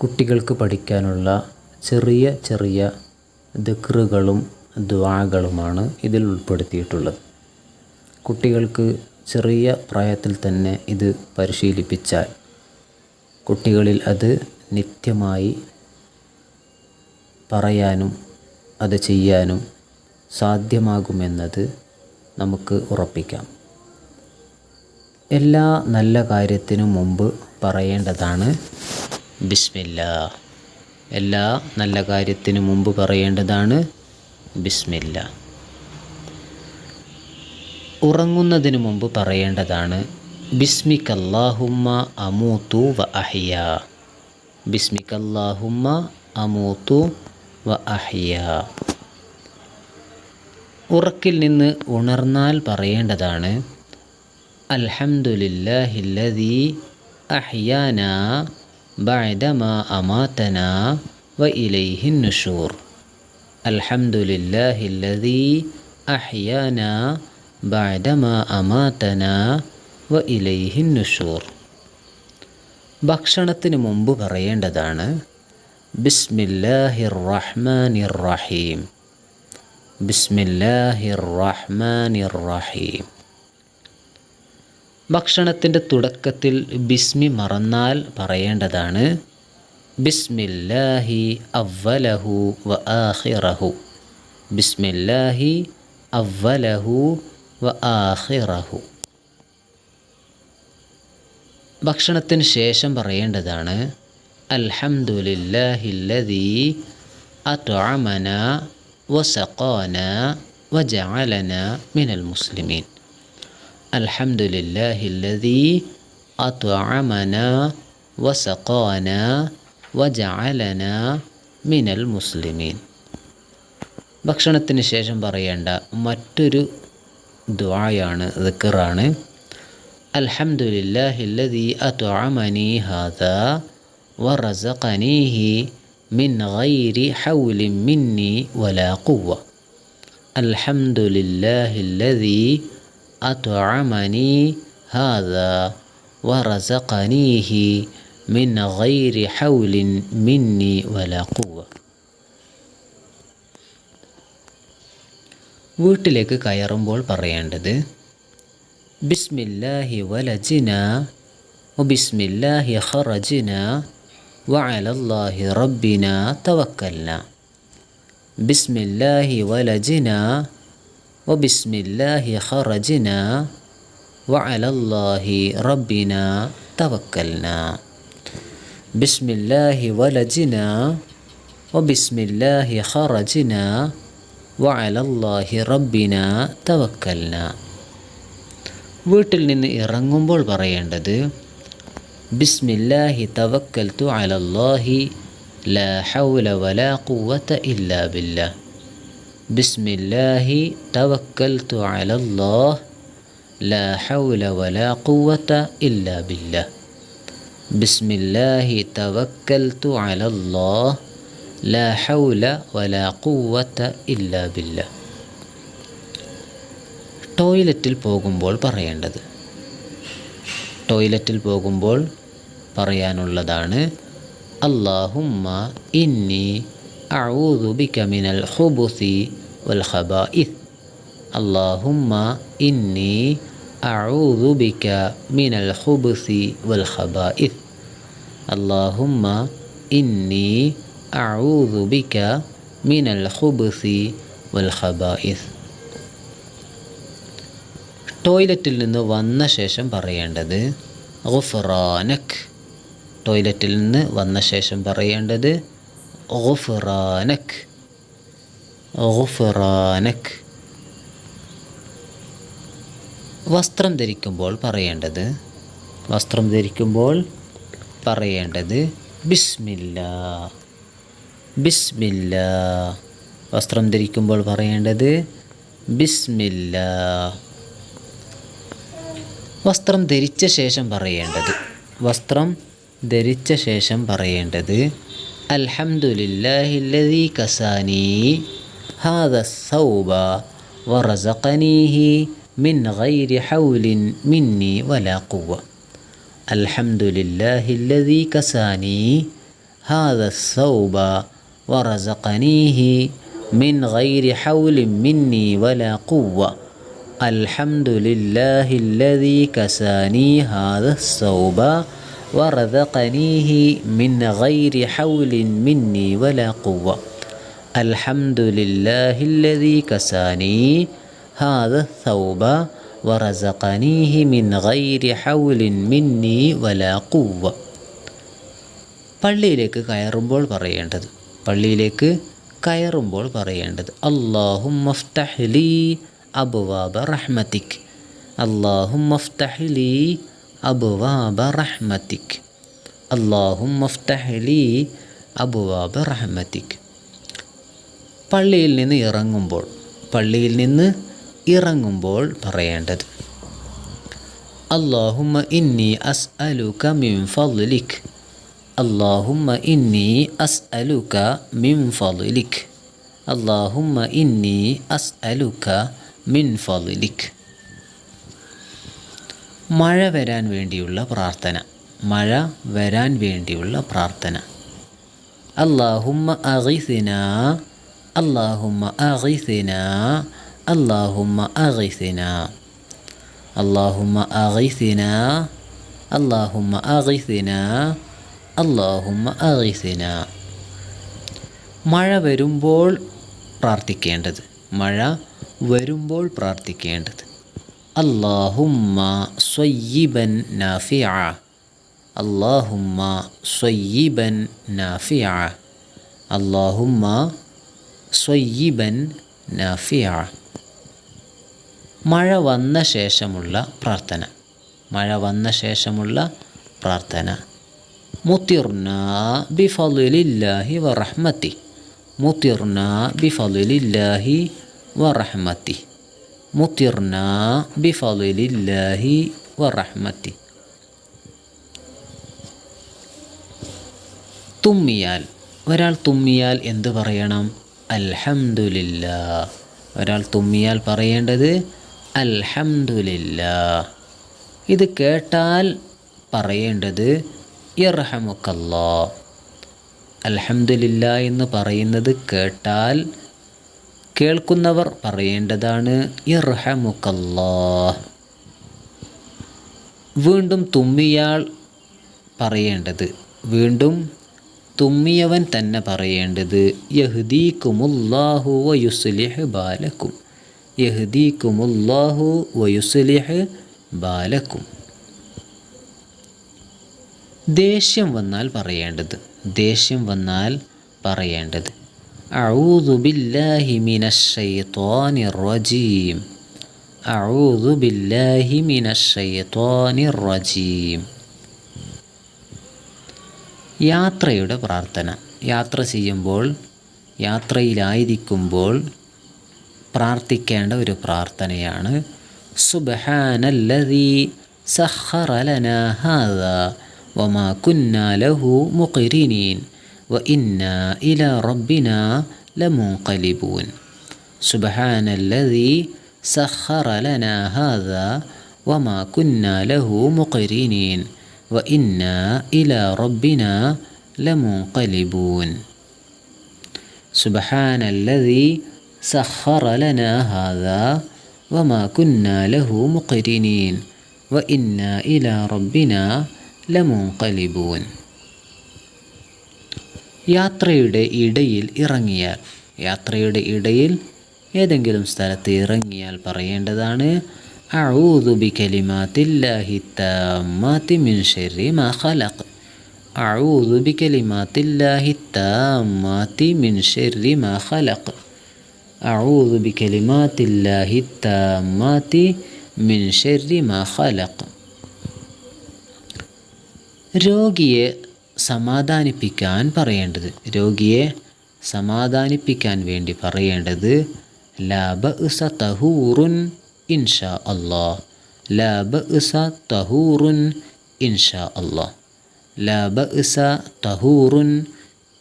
കുട്ടികൾക്ക് പഠിക്കാനുള്ള ചെറിയ ചെറിയ ദിക്റുകളും ദ്വാകളുമാണ് ഇതിൽ ഉൾപ്പെടുത്തിയിട്ടുള്ളത്. കുട്ടികൾക്ക് ചെറിയ പ്രായത്തിൽ തന്നെ ഇത് പരിശീലിപ്പിച്ചാൽ കുട്ടികളിൽ അത് നിത്യമായി പറയാനും അത് ചെയ്യാനും സാധ്യമാകുമെന്നത് നമുക്ക് ഉറപ്പിക്കാം. എല്ലാ നല്ല കാര്യത്തിനും മുമ്പ് പറയേണ്ടതാണ് ബിസ്മില്ല. എല്ലാ നല്ല കാര്യത്തിനു മുമ്പ് പറയേണ്ടതാണ് ബിസ്മില്ല. ഉറങ്ങുന്നതിന് മുമ്പ് പറയേണ്ടതാണ് ബിസ്മിക്കല്ലാഹുമ്മ അമൂത്തു വ അഹിയ. ബിസ്മിക്കല്ലാഹുമ്മ അമൂത്തു വ അഹിയ. ഉറക്കിൽ നിന്ന് ഉണർന്നാൽ പറയേണ്ടതാണ് അൽഹംദുലില്ലാഹില്ലദീ അഹ്യാന ബഅദമ അമാതന വ ഇലൈഹിൻ നുഷൂർ അൽഹംദുലില്ലാഹില്ലദീ അഹ്യാന ബഅദമ അമാതന വ ഇലൈഹിൻ നുഷൂർ ഭക്ഷണത്തിന് മുമ്പ് പറയേണ്ടതാണ് ബിസ്മില്ലാഹിർ റഹ്മാനിർ റഹീം ബിസ്മില്ലാഹിർ റഹ്മാനിർ റഹീം ഭക്ഷണത്തിന്റെ തുടക്കത്തിൽ ബിസ്മി മറന്നാൽ പറയേണ്ടതാണ്. ബിസ്മില്ലാഹി അവ്വലഹു വ ആഹിറഹു ബിസ്മില്ലാഹി അവ്വലഹു വ ആഹിറഹു ഭക്ഷണത്തിന് ശേഷം പറയേണ്ടതാണ്. അൽഹംദുലില്ലാഹില്ലദീ അത്അമന വസഖാന വജഅലന മിനൽ മുസ്ലിമീൻ. അൽഹംദുലില്ലാഹില്ലദീ അത്അമന വസഖാന വജഅലന മിനൽ മുസ്ലിമീൻ ഭക്ഷണത്തിന് ശേഷം പറയേണ്ട മറ്റൊരു ദുആയാണ് ദിക്റാണ്. അൽഹംദുലില്ലാഹില്ലദീ അത്അമനി ഹാദാ വറസഖനീഹി മിൻ ഗൈരി ഹൗലിൻ മിന്നി വലാ ഖുവ്വ. അൽഹംദുലില്ലാഹില്ലദീ അത്അമനി ഹാദാ വറസഖനീഹി മിൻ ഗൈരി ഹൗലിൻ മിന്നി വലാ ഖുവ്വ വീട്ടിലേക്ക് കയറുമ്പോൾ പറയേണ്ടത് ബിസ്മില്ലാഹി വലജിന വബിസ്മില്ലാഹി ഖറജിന വഅലല്ലാഹി റബ്ബിന തവക്കൽന. ബിസ്മില്ലാഹി വലജിന വബിസ്മില്ലാഹി ഖറജിന വഅലല്ലാഹി റബ്ബിന തവക്കൽന ബിസ്മില്ലാഹി വലജിന വബിസ്മില്ലാഹി ഖറജിന വഅലല്ലാഹി റബ്ബിന തവക്കൽന വീട്ടിൽ നിന്ന് ഇറങ്ങുമ്പോൾ പറയേണ്ടത് ബിസ്മില്ലാഹി തവക്കൽത്തു അലല്ലാഹി ലാ ഹൗല വലാ ഖുവത ഇല്ലാ ബില്ലാ ബിസ്മില്ലാഹി തവക്കൽത്തു അലല്ലാഹ് ലാ ഹൗല വലാ ഖുവത ഇല്ലാ ബില്ലാ. ബിസ്മില്ലാഹി തവക്കൽത്തു അലല്ലാഹ് ലാ ഹൗല വലാ ഖുവത ഇല്ലാ ബില്ലാ. ടോയ്ലറ്റിൽ പോകുമ്പോൾ പറയേണ്ടത്. ടോയ്ലറ്റിൽ പോകുമ്പോൾ പറയാനുള്ളതാണ് അള്ളാഹുമ്മ ഇന്നി അഊദു ബിക മിനൽ ഖുബുസി വൽ ഖബായിസ് അള്ളാഹുമ്മ ഇന്നി അഊദു ബിക മിനൽ ഖുബുസി വൽ ഖബായിസ് അള്ളാഹുമ്മ ഇന്നി അഊദു ബിക മിനൽ ഖുബുസി വൽ ഖബായിസ് ടോയ്ലറ്റിൽ നിന്ന് വന്ന ശേഷം പറയേണ്ടത് ഗുഫറാനക് ടോയ്ലറ്റിൽ നിന്ന് വന്ന ശേഷം പറയേണ്ടത് ഗുഫ്റാനക് ഗുഫ്റാനക്. വസ്ത്രം ധരിക്കുമ്പോൾ പറയേണ്ടത് വസ്ത്രം ധരിക്കുമ്പോൾ പറയേണ്ടത് ബിസ്മില്ല ബിസ്മില്ല. വസ്ത്രം ധരിക്കുമ്പോൾ പറയേണ്ടത് ബിസ്മില്ല. വസ്ത്രം ധരിച്ച ശേഷം പറയേണ്ടത് വസ്ത്രം ധരിച്ച ശേഷം പറയേണ്ടത് അൽഹംദുലില്ലാഹില്ലദീ കസാനി. هذا الثوب ورزقنيه من غير حول مني ولا قوة. الحمد لله الذي كساني. هذا الثوب ورزقنيه من غير حول مني ولا قوة. الحمد لله الذي كساني هذا الثوب ورزقنيه من غير حول مني ولا قوة. അൽഹംദുലില്ലാഹില്ലദീ കസാനി ഹാദ സൗബ വറസഖനീഹി മിൻ ഗൈരി ഹൗലിൻ മിന്നി വലാ കൂവ പള്ളിയിലേക്ക് കയറുമ്പോൾ പറയേണ്ടത് പള്ളിയിലേക്ക് കയറുമ്പോൾ പറയേണ്ടത് അള്ളാഹും മഫ്തഹ്ലി അബുവാബ റഹ്മത്തിക് അള്ളാഹും മഫ്തഹ്ലി അബുവാബ റഹ്മത്തിക് അള്ളാഹും മഫ്തഹ്ലി അബുവാബ റഹ്മത്തിക് പള്ളിയിൽ നിന്ന് ഇറങ്ങുമ്പോൾ പള്ളിയിൽ നിന്ന് ഇറങ്ങുമ്പോൾ പറയേണ്ടത് അള്ളാഹുമ്മ ഇന്നി അസ് അലുക മിൻ ഫലിക് അള്ളാഹുമ്മ ഇന്നി അസ് അലുക മിൻ ഫലിക് അള്ളാഹുമ്മ ഇന്നി അസ് അലുക മിൻ ഫലിക് മഴ വരാൻ വേണ്ടിയുള്ള പ്രാർത്ഥന മഴ വരാൻ വേണ്ടിയുള്ള പ്രാർത്ഥന. അള്ളാഹുമ്മ അഗിസിന അള്ളാഹുമ്മ അഗിസിന അള്ളാഹുമ്മ അഗിസിന അള്ളാഹുമ്മ അഗിസിന അള്ളാഹുമ്മ അഗിസിന അള്ളാഹുമ്മ അഗിസിന മഴ വരുമ്പോൾ പ്രാർത്ഥിക്കേണ്ടത്. മഴ വരുമ്പോൾ പ്രാർത്ഥിക്കേണ്ടത്. അള്ളാഹുമ്മ സ്വയ്യിബൻ നാഫിയ അള്ളാഹുമ്മ സ്വയ്യിബൻ നാഫിയ അള്ളാഹുമ്മ സ്വയ്യിബൻ നഫിയ മഴ വന്ന ശേഷമുള്ള പ്രാർത്ഥന. മഴ വന്ന ശേഷമുള്ള പ്രാർത്ഥന. മുത്തിർന്ന ബിഫലില്ലാഹി വറഹ്മത്തി. മുത്തിർന്ന ബിഫലില്ലാഹി വറഹ്മത്തി. മുത്തിർന്ന ബിഫലില്ലാഹി വറഹ്മത്തി. തുമ്മിയാൽ. ഒരാൾ തുമ്മിയാൽ എന്ത് പറയണം? അൽഹംദുലില്ല. ഒരാൾ തുമ്മിയാൽ പറയേണ്ടത് അൽഹംദുലില്ല. ഇത് കേട്ടാൽ പറയേണ്ടത് യർഹമുക്കല്ലാ. അൽഹംദുലില്ല എന്ന് പറയുന്നത് കേട്ടാൽ കേൾക്കുന്നവർ പറയേണ്ടതാണ് യർഹമുക്കല്ലാ. വീണ്ടും തുമ്മിയാൾ പറയേണ്ടത് വീണ്ടും തുമ്മിയവൻ തന്നെ പറയേണ്ടത് യഹ്ദീക്കുമുല്ലാഹു വയുസ്ലിഹ് ബാലക്കും യഹ്ദീക്കുമുല്ലാഹു വയുസ്ലിഹ് ബാലക്കും ദേഷ്യം വന്നാൽ പറയേണ്ടത് ദേഷ്യം വന്നാൽ പറയേണ്ടത്. അഊദു ബില്ലാഹി മിനശ്ശൈത്വാനിർ റജീം. അഊദു ബില്ലാഹി മിനശ്ശൈത്വാനിർ റജീം. യാത്രയുടെ പ്രാർത്ഥന. യാത്ര ചെയ്യുമ്പോൾ യാത്രയിലായിരിക്കുമ്പോൾ പ്രാർത്ഥിക്കേണ്ട ഒരു പ്രാർത്ഥനയാണ്. സുബഹാനല്ലതി സഹറലന ഹാദ വമാ കുന്ന ലഹു മുഖിരിനീൻ വ ഇന്ന ഇല റബ്ബിന ലമുൻഖലിബൂൻ. സുബഹാനല്ലതി സഹറലന ഹാദ വമാ കുന്ന ലഹു മുഖിരിനീൻ وإنا إلى ربنا لمنقلبون سبحان الذي سخر لنا هذا وما كنا له مقرنين وإنا إلى ربنا ലമുൻകലിബൂൻ യാത്രയുടെ ഇടയിൽ ഇറങ്ങിയാൽ യാത്രയുടെ ഇടയിൽ ഏതെങ്കിലും സ്ഥലത്ത് ഇറങ്ങിയാൽ പറയേണ്ടതാണ് അഊദു ബി കലിമാത്തില്ലാഹി താമ്മാത്തി മിൻ ഷർരി മാ ഖലഖ് അഊദു ബി കലിമാത്തില്ലാഹി താമ്മാത്തി മിൻ ഷർരി മാ ഖലഖ് അഊദു ബി കലിമാത്തില്ലാഹി താമ്മാത്തി മിൻ ഷർരി മാ ഖലഖ് രോഗിയെ സമാധാനിപ്പിക്കാൻ പറയേണ്ടത് രോഗിയെ സമാധാനിപ്പിക്കാൻ വേണ്ടി പറയേണ്ടത് ലാബ ഇസ തഹൂറുൻ ഇൻഷാ അള്ളാ ലാബ ഇസ തഹൂറുൻ ഇൻഷാ അള്ളാ ലാബ ഇസ തഹൂറുൻ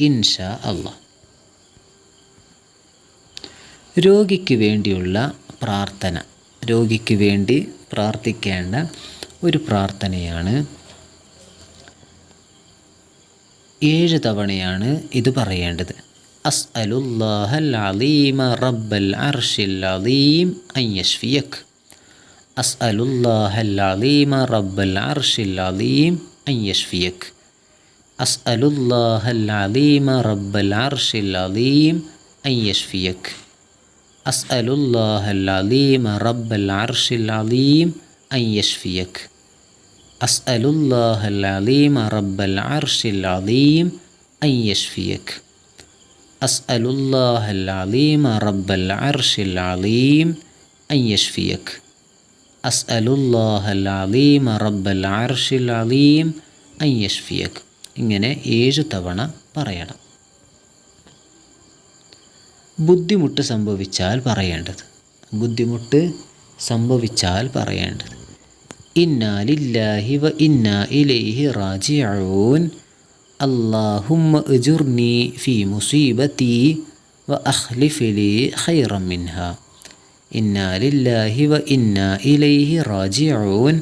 ഇൻഷാ അള്ളാ രോഗിക്ക് വേണ്ടിയുള്ള പ്രാർത്ഥന. രോഗിക്ക് വേണ്ടി പ്രാർത്ഥിക്കേണ്ട ഒരു പ്രാർത്ഥനയാണ്. ഏഴ് തവണയാണ് ഇത് പറയേണ്ടത്. أسأل الله العظيم رب العرش العظيم أن يشفيك. أسأل الله العظيم رب العرش العظيم أن يشفيك. أسأل الله العظيم رب العرش العظيم أن يشفيك. أسأل الله العظيم رب العرش العظيم أن يشفيك. أسأل الله العظيم رب العرش العظيم أن يشفيك. അൻ الله العليم അലീമ റബ്ബൽ അർഷിൽ അലീം يشفيك യഷ്ഫിയക് الله അലീമ റബ്ബൽ അർഷിൽ അലീം അൻ يشفيك ഇങ്ങനെ ഏഴ് തവണ പറയണം. ബുദ്ധിമുട്ട് സംഭവിച്ചാൽ പറയേണ്ടത്. ബുദ്ധിമുട്ട് സംഭവിച്ചാൽ പറയേണ്ടത്. ഇന്നാലില്ലാഹി വ ഇന്നാ ഇലൈഹി റാജിഊൻ. اللهم اجرني في مصيبتي واخلف لي خيرا منها. إنا لله وإنا إليه راجعون.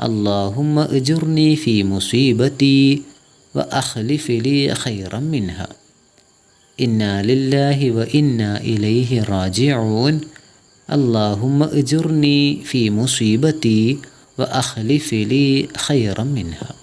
اللهم اجرني في مصيبتي واخلف لي خيرا منها. إنا لله وإنا إليه راجعون. اللهم اجرني في مصيبتي واخلف لي خيرا منها.